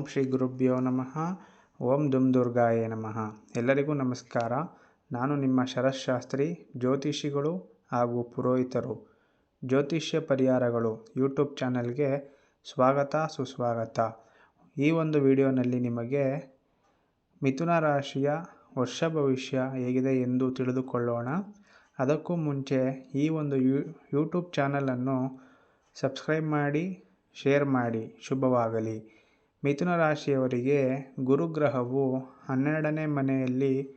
ಓಂ ಶ್ರೀ ಗುರುಭ್ಯೋ ನಮಃ. ಓಂ ದುಮ್ ದುರ್ಗಾಯೇ ನಮಃ. ಎಲ್ಲರಿಗೂ ನಮಸ್ಕಾರ. ನಾನು ನಿಮ್ಮ ಶರತ್ಶಾಸ್ತ್ರಿ, ಜ್ಯೋತಿಷಿಗಳು ಹಾಗೂ ಪುರೋಹಿತರು. ಜ್ಯೋತಿಷ್ಯ ಪರಿಹಾರಗಳು ಯೂಟ್ಯೂಬ್ ಚಾನಲ್ಗೆ ಸ್ವಾಗತ, ಸುಸ್ವಾಗತ. ಈ ಒಂದು ವಿಡಿಯೋನಲ್ಲಿ ನಿಮಗೆ ಮಿಥುನ ರಾಶಿಯ ವರ್ಷ ಭವಿಷ್ಯ ಹೇಗಿದೆ ಎಂದು ತಿಳಿದುಕೊಳ್ಳೋಣ. ಅದಕ್ಕೂ ಮುಂಚೆ ಈ ಒಂದು ಯೂಟ್ಯೂಬ್ ಚಾನಲನ್ನು ಸಬ್ಸ್ಕ್ರೈಬ್ ಮಾಡಿ, ಶೇರ್ ಮಾಡಿ. ಶುಭವಾಗಲಿ. ಮಿಥುನ ರಾಶಿಯವರಿಗೆ ಗುರುಗ್ರಹವು ಹನ್ನೆರಡನೇ ಮನೆಯಲ್ಲಿ,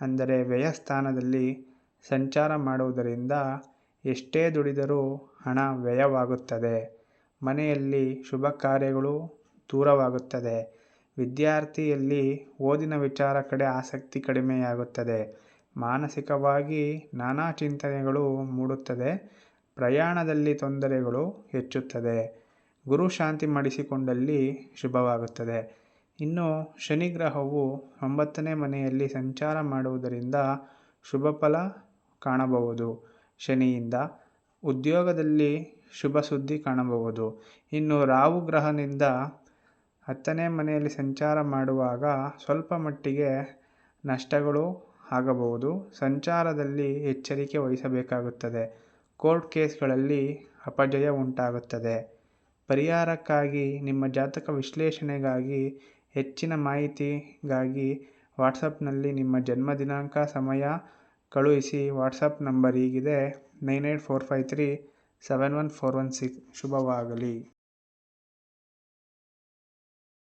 ಅಂದರೆ ವ್ಯಯಸ್ಥಾನದಲ್ಲಿ ಸಂಚಾರ ಮಾಡುವುದರಿಂದ ಎಷ್ಟೇ ದುಡಿದರೂ ಹಣ ವ್ಯಯವಾಗುತ್ತದೆ. ಮನೆಯಲ್ಲಿ ಶುಭ ಕಾರ್ಯಗಳು ದೂರವಾಗುತ್ತದೆ. ವಿದ್ಯಾರ್ಥಿಯಲ್ಲಿ ಓದಿನ ವಿಚಾರ ಕಡೆ ಆಸಕ್ತಿ ಕಡಿಮೆಯಾಗುತ್ತದೆ. ಮಾನಸಿಕವಾಗಿ ನಾನಾ ಚಿಂತನೆಗಳು ಮೂಡುತ್ತದೆ. ಪ್ರಯಾಣದಲ್ಲಿ ತೊಂದರೆಗಳು ಹೆಚ್ಚುತ್ತದೆ. ಗುರು ಶಾಂತಿ ಮಾಡಿಸಿಕೊಂಡಲ್ಲಿ ಶುಭವಾಗುತ್ತದೆ. ಇನ್ನು ಶನಿ ಗ್ರಹವು ಒಂಬತ್ತನೇ ಮನೆಯಲ್ಲಿ ಸಂಚಾರ ಮಾಡುವುದರಿಂದ ಶುಭ ಫಲ ಕಾಣಬಹುದು. ಶನಿಯಿಂದ ಉದ್ಯೋಗದಲ್ಲಿ ಶುಭ ಸುದ್ದಿ ಕಾಣಬಹುದು. ಇನ್ನು ರಾಹು ಗ್ರಹನಿಂದ ಹತ್ತನೇ ಮನೆಯಲ್ಲಿ ಸಂಚಾರ ಮಾಡುವಾಗ ಸ್ವಲ್ಪ ಮಟ್ಟಿಗೆ ನಷ್ಟಗಳು ಆಗಬಹುದು. ಸಂಚಾರದಲ್ಲಿ ಎಚ್ಚರಿಕೆ ವಹಿಸಬೇಕಾಗುತ್ತದೆ. ಕೋರ್ಟ್ ಕೇಸ್ಗಳಲ್ಲಿ ಅಪಜಯ ಉಂಟಾಗುತ್ತದೆ. ಪರಿಹಾರಕ್ಕಾಗಿ, ನಿಮ್ಮ ಜಾತಕ ವಿಶ್ಲೇಷಣೆಗಾಗಿ, ಹೆಚ್ಚಿನ ಮಾಹಿತಿಗಾಗಿ ವಾಟ್ಸಪ್ನಲ್ಲಿ ನಿಮ್ಮ ಜನ್ಮ ದಿನಾಂಕ ಸಮಯ ಕಳುಹಿಸಿ ವಾಟ್ಸಪ್ ನಂಬರ್ ಹೀಗಿದೆ. Nine eight four five three seven one four one six. ಶುಭವಾಗಲಿ.